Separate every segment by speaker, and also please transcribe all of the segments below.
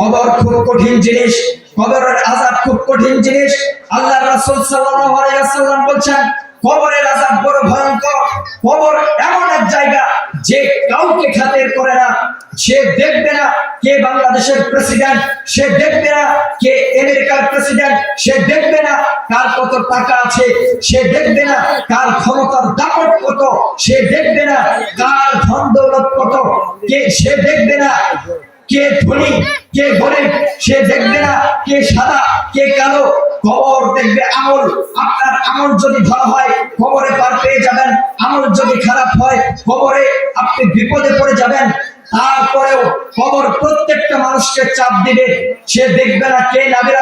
Speaker 1: কবর খুব কঠিন জিনিস কবরের আযাব খুব কঠিন জিনিস। আল্লাহ রাসূল সাল্লাল্লাহু আলাইহি ওয়াসাল্লাম বলছেন কবরের আযাব বড় ভয়ঙ্কর। কবর এমন এক জায়গা, যে কাউকে খাতির করে না, সে দেখবে না কে বাংলাদেশের প্রেসিডেন্ট, সে দেখবে না কে আমেরিকার প্রেসিডেন্ট, সে দেখবে না কার কত টাকা আছে, সে দেখবে না কার ক্ষমতার দাপট কত, সে দেখবে না কার ধন দৌলত কত, কে, সে দেখবে না কে ধনী কে গরিব সে দেখবে না, কে সাদা, কে কালো কবর দেখবে আমল। আপনার আমল যদি ধরা হয় কবরে পার পেয়ে যাবেন। আমল যদি খারাপ হয়, খবরে আপনি বিপদে পড়ে যাবেন। তারপরেও খবর প্রত্যেকটা মানুষকে চাপ দিবে। সে দেখবে না কে নাবির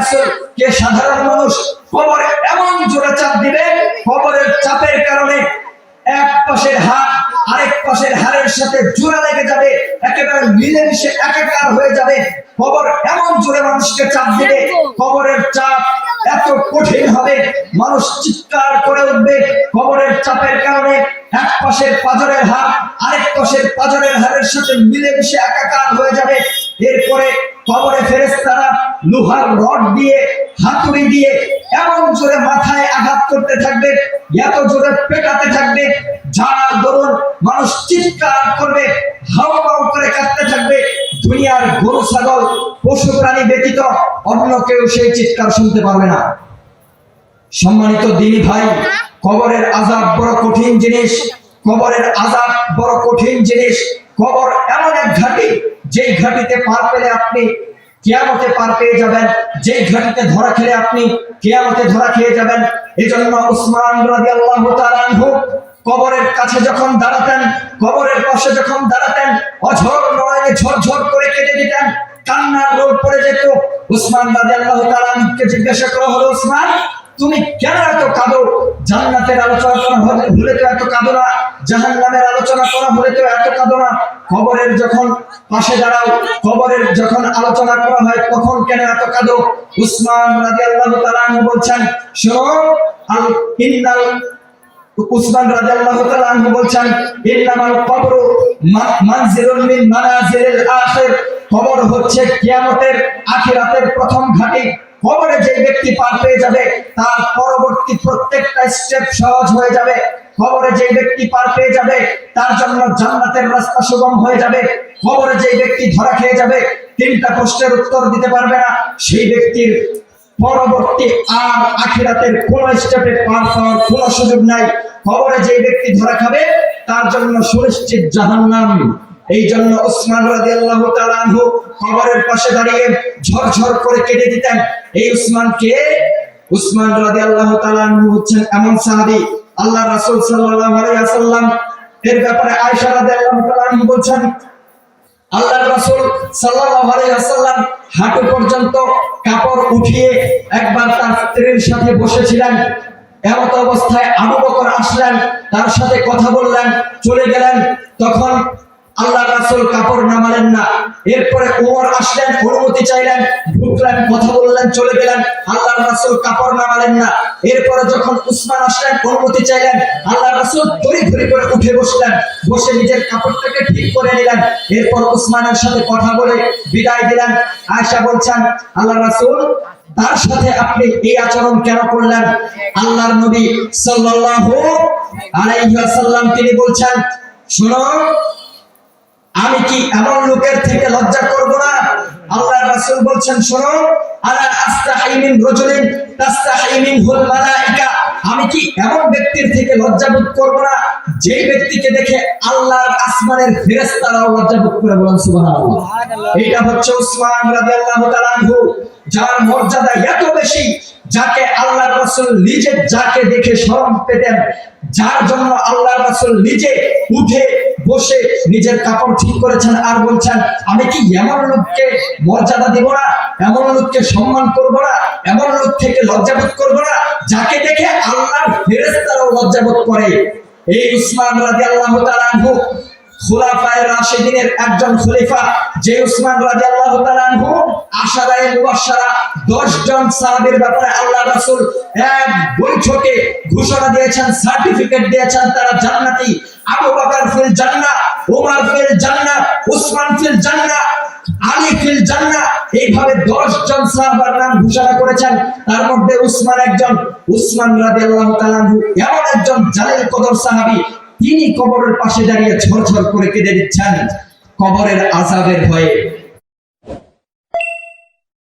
Speaker 1: কে সাধারণ মানুষ। খবর এমন জোরে চাপ দিবে, খবরের চাপের কারণে এক পাশের হাত, আরেক পাশের হাড়ের সাথে জোড়া লেগে যাবে। একেবারে মিলেমিশে একাকার হয়ে যাবে। কবর এমন জোরে মানুষকে চাপ দিবে কবরের চাপ এত কঠিন হবে। মানুষ চিৎকার করে উঠবে কবরের চাপের কারণে এক পাশের পাজরের হাত আরেক পাশের পাজরের হাড়ের সাথে মিলেমিশে একাকার হয়ে যাবে। এরপরে কবরে ফেরেস্তারা লোহার রড দিয়ে হাতুড়ি দিয়ে এমন জোরে মাথায় আঘাত করতে থাকবে এত জোরে পেটাতে থাকবে যার দরুন মানুষ চিৎকার করবে হাও হাও করে দুনিয়ার গরু, ছাগল, পশু, প্রাণী ব্যতীত অন্য কেউ সেই চিৎকার শুনতে পারবে না। সম্মানিত দিনী ভাই, কবরের আজাব বড় কঠিন জিনিস, কবরের আজাব বড় কঠিন জিনিস, কবর এমন এক ঘাটি, যেই ঘাটিতে পার পেলে আপনি কেয়ামতে পার পেয়ে যাবেন, যেই ঘাটিতে ধরা খেলে আপনি কেয়ামতে ধরা খেয়ে যাবেন। এজন্য উসমান তাআলা আনহু কবরের কাছে যখন দাঁড়াতেন, কবরের পাশে যখন দাঁড়াতেন, অঝর নয়নে ঝরঝর করে কেটে দিতেন, কান্নার রোল পড়ে যেত। উসমান রাদিয়াল্লাহু তাআলা আনহুকে জিজ্ঞাসা করা হলো, উসমান, তুমি কেন এত কাঁদো? জান্নাতের আলোচনা করা হলে হলে তো এত কাঁদো না। জাহান্নামের আলোচনা করা হলে তো এত কাঁদো না। কবরের যখন পাশে দাঁড়াও, কবরের যখন আলোচনা করা হয়, তখন কেন এত কাঁদো? উসমান রাদিয়াল্লাহু তাআলা আনহু বলছেন, শোনো উসমান মিন যে ব্যক্তি পার পেয়ে যাবে, তার পরবর্তী প্রত্যেকটা স্টেপ সহজ হয়ে যাবে। কবরে যে ব্যক্তি পার পেয়ে যাবে, তার জন্য জান্নাতের রাস্তা সুগম হয়ে যাবে। কবরে যে ব্যক্তি ধরা খেয়ে যাবে, তিনটা প্রশ্নের উত্তর দিতে পারবে না। সেই ব্যক্তির পরবর্তী আর আখিরাতের কোন স্টেপে পার পাওয়ার কোন সুযোগ নাই। কবরে যে ব্যক্তি ধরা খাবে, তার জন্য সুনিশ্চিত জাহান্নাম। এই জন্য ওসমান পাশে দাঁড়িয়ে ঝরঝর করে কেটে দিতেন। এই উসমান কে? উসমান রাদিয়াল্লাহু তাআলা আনহু হচ্ছেন এমন সাহাবী। আল্লাহ রাসূল সাল্লাল্লাহু এর ব্যাপারে রাদিয়াল্লাহু তাআলা আনহু বলছেন আল্লাহ রাসূল সাল্লাল্লাহু আলাইহি ওয়াসাল্লাম হাঁটু পর্যন্ত কাপড় উঠিয়ে একবার তার স্ত্রীর সাথে বসেছিলেন। এমত অবস্থায় আবু বকর আসলেন, তার সাথে কথা বললেন, চলে গেলেন। তখন আল্লাহ রাসূল কাপড় নামালেন না। এরপরে ওমর আসলেন, অনুমতি চাইলেন, ঢুকলেন, কথা বললেন, চলে গেলেন। আল্লাহ রাসূল কাপড় নামালেন না। এরপরে যখন উসমান আসলেন, অনুমতি চাইলেন, আল্লাহ রাসূল ধরে ধরে করে উঠে বসলেন। বসে নিজের কাপড়টাকে ঠিক করে নিলেন। এরপর উসমানের সাথে কথা বলে বিদায় দিলেন। আয়েশা বলছেন, আল্লাহ রাসুল, তার সাথে আপনি এই আচরণ কেন করলেন? আল্লাহর নবী সাল্লাল্লাহু আলাইহি ওয়াসাল্লাম তিনি বলছেন, শুনো আমি কি এমন লোকের থেকে লজ্জা করব না? আল্লাহ রাসূল বলছেন শোনো আলা আস্তাহি মিন রাজুলিন তাস্তাহি মিনহুল মালাইকা। আমি কি এমন ব্যক্তির থেকে লজ্জা বোধ করব না? যেই ব্যক্তিকে দেখে আল্লাহর আসমানের ফেরেশতারাও লজ্জা বোধ করে বলেন সুবহানাল্লাহ। এটা হচ্ছে উসমান রাদিয়াল্লাহু তাআলা আনহু যার মর্যাদা এত বেশি যাকে আল্লাহ রাসূল নিজে যাকে দেখে শরম পেতেন যার জন্য আল্লাহ রাসূল নিজে উঠে বসে নিজের কাপড় ঠিক করেছেন আর বলছেন, আমি কি এমন লোককে মর্যাদা দেব না? এমন লোককে সম্মান করব না? এমন লোক থেকে লজ্জাবোধ করব না? যাকে দেখে আল্লাহর ফেরেস্তারাও লজ্জাবোধ করে। এই উসমান রাজি আল্লাহ আনহু জন ঘোষণা এইভাবে 10 জন সাহাবার নাম ঘোষণা করেছেন। তার মধ্যে উসমান একজন, উসমান রাজি আল্লাহ এমন একজন জালেল কদর সাহাবী তিনি কবরের পাশে দাঁড়িয়ে ঝরঝর করে কেঁদে দিচ্ছেন। কবরের আজাবের ভয়ে